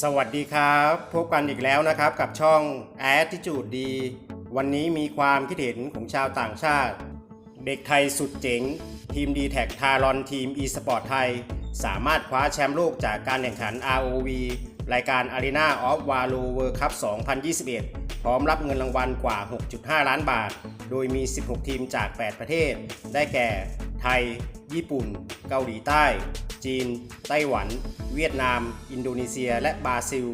สวัสดีครับ พบกันอีกแล้วนะครับกับช่อง Attitude ดี วันนี้มีความคิดเห็นของชาวต่างชาติ เด็กไทยสุดเจ๋ง ทีม d t แททารอนทีม e-sport ไทย สามารถคว้าแชมป์โลกจากการแข่งขัน ROV รายการ Arena of Valor World Cup 2021 พร้อมรับเงินรางวัลกว่า 6.5 ล้านบาท โดยมี 16 ทีมจาก 8 ประเทศ ได้แก่ ไทย ญี่ปุ่น เกาหลีใต้ จีน ไต้หวัน เวียดนาม อินโดนีเซีย และบราซิล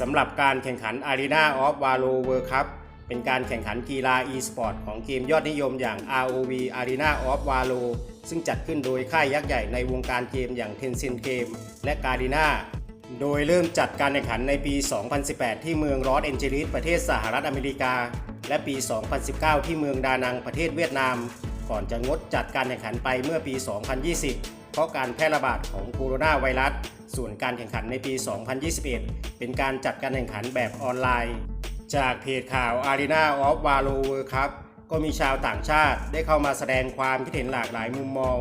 สำหรับการแข่งขัน Arena of Valor World Cup เป็นการแข่งขันกีฬา e-sport ของเกมยอดนิยมอย่าง ROV Arena of Valor ซึ่งจัดขึ้นโดยค่ายยักษ์ใหญ่ในวงการเกมอย่าง Tencent Game และ Garena โดยเริ่มจัดการแข่งขันในปี 2018 ที่เมืองลอสแอนเจลิสประเทศสหรัฐอเมริกา และปี 2019 ที่เมืองดานังประเทศเวียดนาม ก่อนจะงดจัดการแข่งขันไปเมื่อปี 2020 เพราะการแพร่ระบาดของโคโรนาไวรัส ส่วนการแข่งขันในปี 2021 เป็นการจัดการแข่งขันแบบออนไลน์ จากเพจข่าว Arena of Valor World Cup ก็มีชาวต่างชาติได้เข้ามาแสดงความคิดเห็นหลากหลายมุมมอง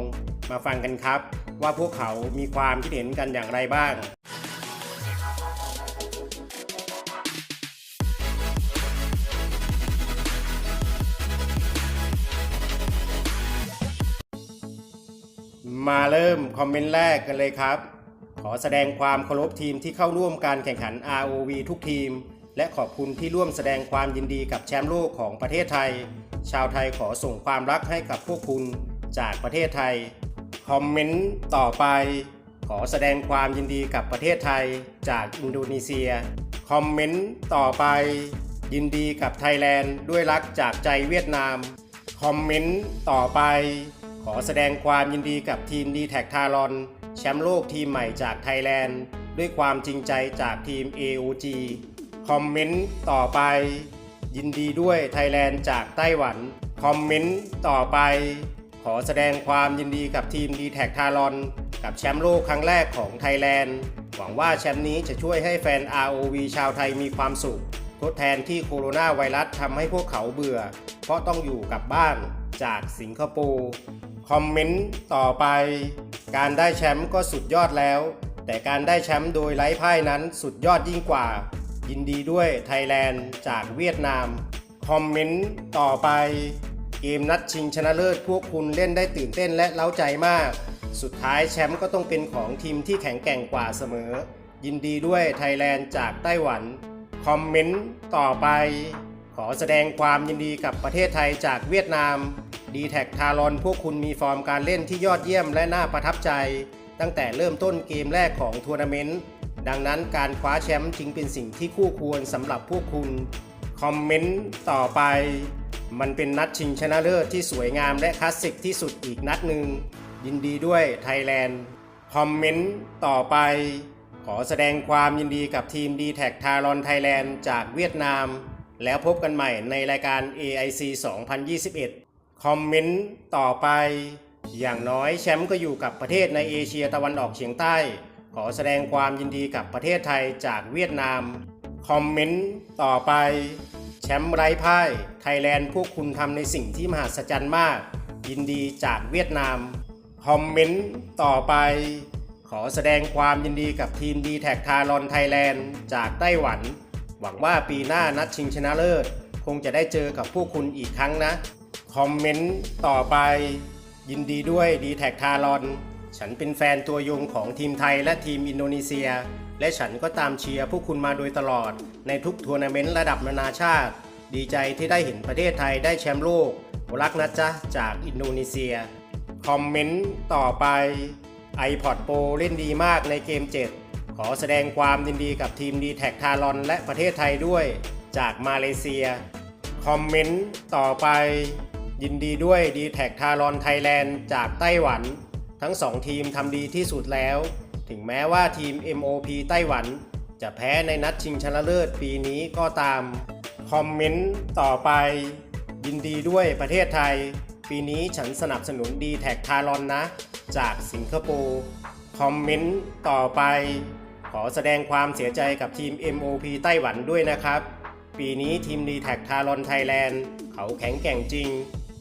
มาฟังกันครับ ว่าพวกเขามีความคิดเห็นกันอย่างไรบ้าง มาเริ่มคอมเมนต์แรกกันเลยครับ ขอแสดงความเคารพทีมที่เข้าร่วมการแข่งขัน ROV ทุกทีม และขอบคุณที่ร่วมแสดงความยินดีกับแชมป์โลกของประเทศไทย ชาวไทยขอส่งความรักให้กับพวกคุณจากประเทศไทย คอมเมนต์ต่อไป ขอแสดงความยินดีกับประเทศไทยจากอินโดนีเซีย คอมเมนต์ต่อไป ยินดีกับไทยแลนด์ด้วยรักจากใจเวียดนาม คอมเมนต์ต่อไป ขอแสดงความยินดีกับทีม d t แทกทารอน แชมป์โลกทีมใหม่จากไทยแลนด์ ด้วยความจริงใจจากทีม AOG คอมเมนต์ต่อไป ยินดีด้วยไทยแลนด์จากไต้หวัน คอมเมนต์ต่อไป ขอแสดงความยินดีกับทีม d t แทกทารอน กับแชมป์โลกครั้งแรกของไทยแลนด์ หวังว่าแชมป์นี้จะช่วยให้แฟน ROV ชาวไทยมีความสุข ทดแทนที่โคโรนาไวรัสทำให้พวกเขาเบื่อ เพราะต้องอยู่กับบ้าน จากสิงคโปร์คอมเมนต์ต่อไป การได้แชมป์ก็สุดยอดแล้ว แต่การได้แชมป์โดยไร้พ่ายนั้นสุดยอดยิ่งกว่า ยินดีด้วยไทยแลนด์จากเวียดนาม คอมเมนต์ต่อไป เกมนัดชิงชนะเลิศพวกคุณเล่นได้ตื่นเต้นและเล้าใจมาก สุดท้ายแชมป์ก็ต้องเป็นของทีมที่แข็งแกร่งกว่าเสมอ ยินดีด้วยไทยแลนด์จากไต้หวัน คอมเมนต์ต่อไป ขอแสดงความยินดีกับประเทศไทยจากเวียดนาม d t แททารอนพวกคุณมีฟอร์มการเล่นที่ยอดเยี่ยมและน่าประทับใจ ตั้งแต่เริ่มต้นเกมแรกของทัวร์นาเมนต์ดังนั้นการคว้าแชมป์จึงเป็นสิ่งที่คู่ควรสำหรับพวกคุณ คอมเมนต์ต่อไป มันเป็นนัดชิงชนะเลิศที่สวยงามและคลาสสิกที่สุดอีกนัดหนึ่งยินดีด้วยไทยแลนด์คอมเมนต์ต่อไป ขอแสดงความยินดีกับทีม d t แททารอนไทยแลนด์จากเวียดนาม แล้วพบกันใหม่ในรายการ AIC 2021 คอมเมนต์ต่อไป อย่างน้อยแชมป์ก็อยู่กับประเทศในเอเชียตะวันออกเฉียงใต้ ขอแสดงความยินดีกับประเทศไทยจากเวียดนาม คอมเมนต์ต่อไป แชมป์ไร้พ่ายไทยแลนด์พวกคุณทำในสิ่งที่มหัศจรรย์มาก ยินดีจากเวียดนาม คอมเมนต์ต่อไป ขอแสดงความยินดีกับทีม d t แท็กทารอนไทยแลนด์จากไต้หวัน หวังว่าปีหน้านัดชิงชนะเลิศ คงจะได้เจอกับพวกคุณอีกครั้งนะ คอมเมนต์ต่อไปยินดีด้วย d t แทกทารอน ฉันเป็นแฟนตัวยงของทีมไทยและทีมอินโดนีเซีย และฉันก็ตามเชียร์พวกคุณมาโดยตลอด ในทุกทัวร์นาเมนต์ระดับนานาชาติ ดีใจที่ได้เห็นประเทศไทยได้แชมป์โลกรักนะจ๊ะ จากอินโดนีเซีย คอมเมนต์ต่อไป iPod Pro เล่นดีมากในเกม 7 ขอแสดงความยินดีกับทีม d t แทกทารอนและประเทศไทยด้วย จากมาเลเซีย คอมเมนต์ต่อไป ยินดีด้วย d t แท็กทารอนไทยแลนด์จากไต้หวัน ทั้งสองทีมทำดีที่สุดแล้ว ถึงแม้ว่าทีม MOP ไต้หวัน จะแพ้ในนัดชิงชนะเลิศปีนี้ก็ตาม คอมเมนต์ต่อไป ยินดีด้วยประเทศไทย ปีนี้ฉันสนับสนุน d t แท็กทารอนนะ จากสิงคโปร์คอมเมนต์ต่อไป ขอแสดงความเสียใจกับทีม MOP ไต้หวันด้วยนะครับ ปีนี้ทีม d t แท็กทารอนไทยแลนด์เขาแข็งแกร่งจริง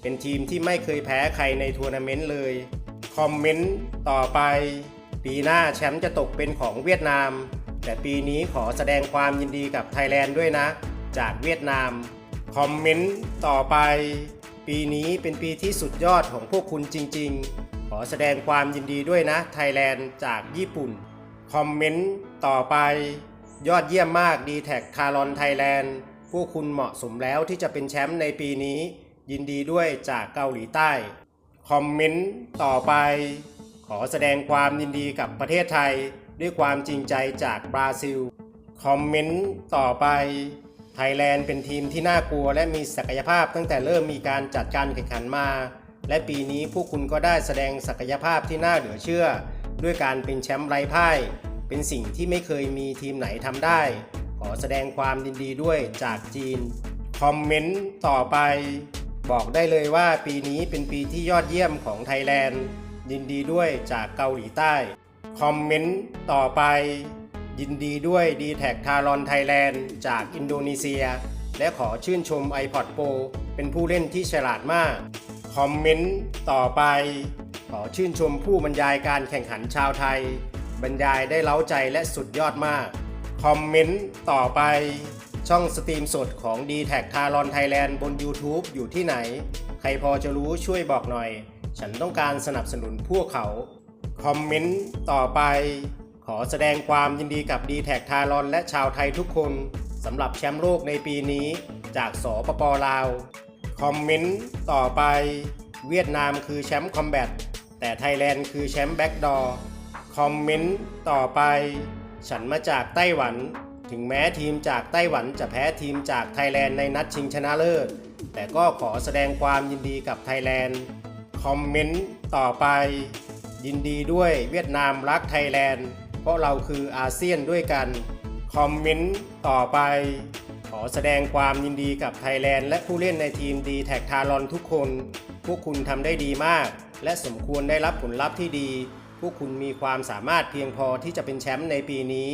เป็นทีมที่ไม่เคยแพ้ใครในทัวร์นาเมนต์เลย คอมเมนต์ต่อไป ปีหน้าแชมป์จะตกเป็นของเวียดนาม แต่ปีนี้ขอแสดงความยินดีกับไทยแลนด์ด้วยนะ จากเวียดนาม คอมเมนต์ต่อไป ปีนี้เป็นปีที่สุดยอดของพวกคุณจริง ๆ ขอแสดงความยินดีด้วยนะไทยแลนด์จากญี่ปุ่น คอมเมนต์ต่อไป ยอดเยี่ยมมากดีแท็กคารอนไทยแลนด์พวกคุณเหมาะสมแล้วที่จะเป็นแชมป์ในปีนี้ ยินดีด้วยจากเกาหลีใต้ คอมเมนต์ต่อไป ขอแสดงความยินดีกับประเทศไทยด้วยความจริงใจจากบราซิล คอมเมนต์ต่อไป ไทยแลนด์เป็นทีมที่น่ากลัวและมีศักยภาพตั้งแต่เริ่มมีการจัดการแข่งขันมา และปีนี้พวกคุณก็ได้แสดงศักยภาพที่น่าเหลือเชื่อ ด้วยการเป็นแชมป์ไร้พ่าย เป็นสิ่งที่ไม่เคยมีทีมไหนทำได้ ขอแสดงความยินดีด้วยจากจีน คอมเมนต์ต่อไป บอกได้เลยว่าปีนี้เป็นปีที่ยอดเยี่ยมของไทยแลนด์ ยินดีด้วยจากเกาหลีใต้ คอมเมนต์ต่อไป ยินดีด้วย d t แท็กทารอนไทยแลนด์จากอินโดนีเซีย และขอชื่นชม iPod Pro เป็นผู้เล่นที่ฉลาดมาก คอมเมนต์ต่อไป ขอชื่นชมผู้บรรยายการแข่งขันชาวไทย บรรยายได้เล้าใจและสุดยอดมาก คอมเมนต์ต่อไป ช่องสตรีมสดของ d t แท็กทารอนไทยแลนด์บน YouTube อยู่ที่ไหน ใครพอจะรู้ช่วยบอกหน่อย ฉันต้องการสนับสนุนพวกเขา คอมเมนต์ต่อไป ขอแสดงความยินดีกับ d t แท็กทารอนและชาวไทยทุกคนสำหรับแชมป์โลกในปีนี้จากสปปลาว คอมเมนต์ต่อไป เวียดนามคือแชมป์คอมแบทแต่ไทยแลนด์คือแชมป์แบ็กดอร์คอมเมนต์ต่อไป ฉันมาจากไต้หวัน ถึงแม้ทีมจากไต้หวันจะแพ้ทีมจากไทยแลนด์ในนัดชิงชนะเลิศ แต่ก็ขอแสดงความยินดีกับไทยแลนด์ คอมเมนต์ต่อไป ยินดีด้วยเวียดนามรักไทยแลนด์ เพราะเราคืออาเซียนด้วยกัน คอมเมนต์ต่อไป ขอแสดงความยินดีกับไทยแลนด์และผู้เล่นในทีมดีแท็กทารอนทุกคน พวกคุณทำได้ดีมาก และสมควรได้รับผลลัพธ์ที่ดี พวกคุณมีความสามารถเพียงพอที่จะเป็นแชมป์ในปีนี้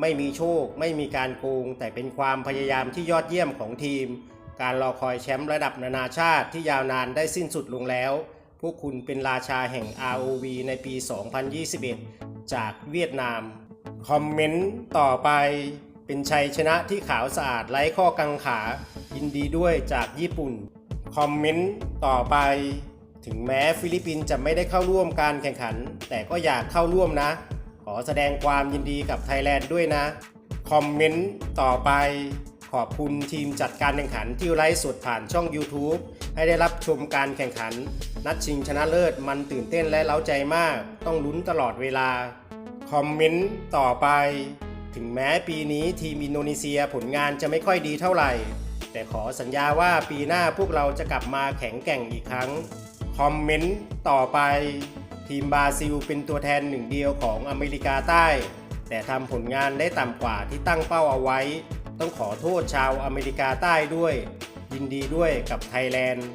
ไม่มีโชค ไม่มีการโกง แต่เป็นความพยายามที่ยอดเยี่ยมของทีม การรอคอยแชมป์ระดับนานาชาติที่ยาวนานได้สิ้นสุดลงแล้ว พวกคุณเป็นราชาแห่ง ROV ในปี 2021 จากเวียดนาม คอมเมนต์ต่อไปเป็นชัยชนะที่ขาวสะอาดไร้ข้อกังขา ยินดีด้วยจากญี่ปุ่น คอมเมนต์ต่อไป ถึงแม้ฟิลิปปินส์จะไม่ได้เข้าร่วมการแข่งขัน แต่ก็อยากเข้าร่วมนะ อแสดงความยินดีกับไทยแลนด์ด้วยนะ คอมเมนต์ต่อไปขอบคุณทีมจัดการแข่งขันที่ไลฟ์สดผ่านช่อง YouTube ให้ได้รับชมการแข่งขัน นัดชิงชนะเลิศมันตื่นเต้นและเล้าใจมาก ต้องลุ้นตลอดเวลา คอมเมนต์ต่อไป ถึงแม้ปีนี้ทีมอินโดนีเซียผลงานจะไม่ค่อยดีเท่าไหร่ แต่ขอสัญญาว่าปีหน้าพวกเราจะกลับมาแข็งแกร่งอีกครั้ง คอมเมนต์ต่อไป ทีมบราซิลเป็นตัวแทนหนึ่งเดียวของอเมริกาใต้ แต่ทำผลงานได้ต่ำกว่าที่ตั้งเป้าเอาไว้ ต้องขอโทษชาวอเมริกาใต้ด้วย ยินดีด้วยกับไทยแลนด์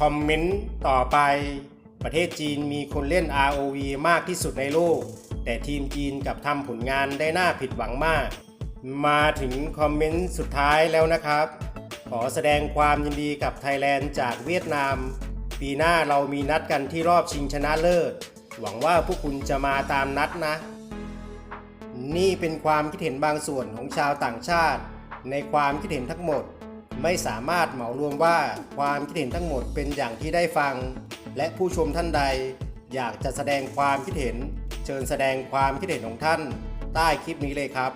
คอมเมนต์ต่อไป ประเทศจีนมีคนเล่น ROV มากที่สุดในโลก แต่ทีมจีนกับทำผลงานได้น่าผิดหวังมาก มาถึงคอมเมนต์สุดท้ายแล้วนะครับ ขอแสดงความยินดีกับไทยแลนด์จากเวียดนาม ปีหน้าเรามีนัดกันที่รอบชิงชนะเลิศ หวังว่าพวกคุณจะมาตามนัดนะ นี่เป็นความคิดเห็นบางส่วนของชาวต่างชาติ ในความคิดเห็นทั้งหมด ไม่สามารถเหมารวมว่าความคิดเห็นทั้งหมดเป็นอย่างที่ได้ฟัง และผู้ชมท่านใด อยากจะแสดงความคิดเห็น เชิญแสดงความคิดเห็นของท่าน ใต้คลิปนี้เลยครับ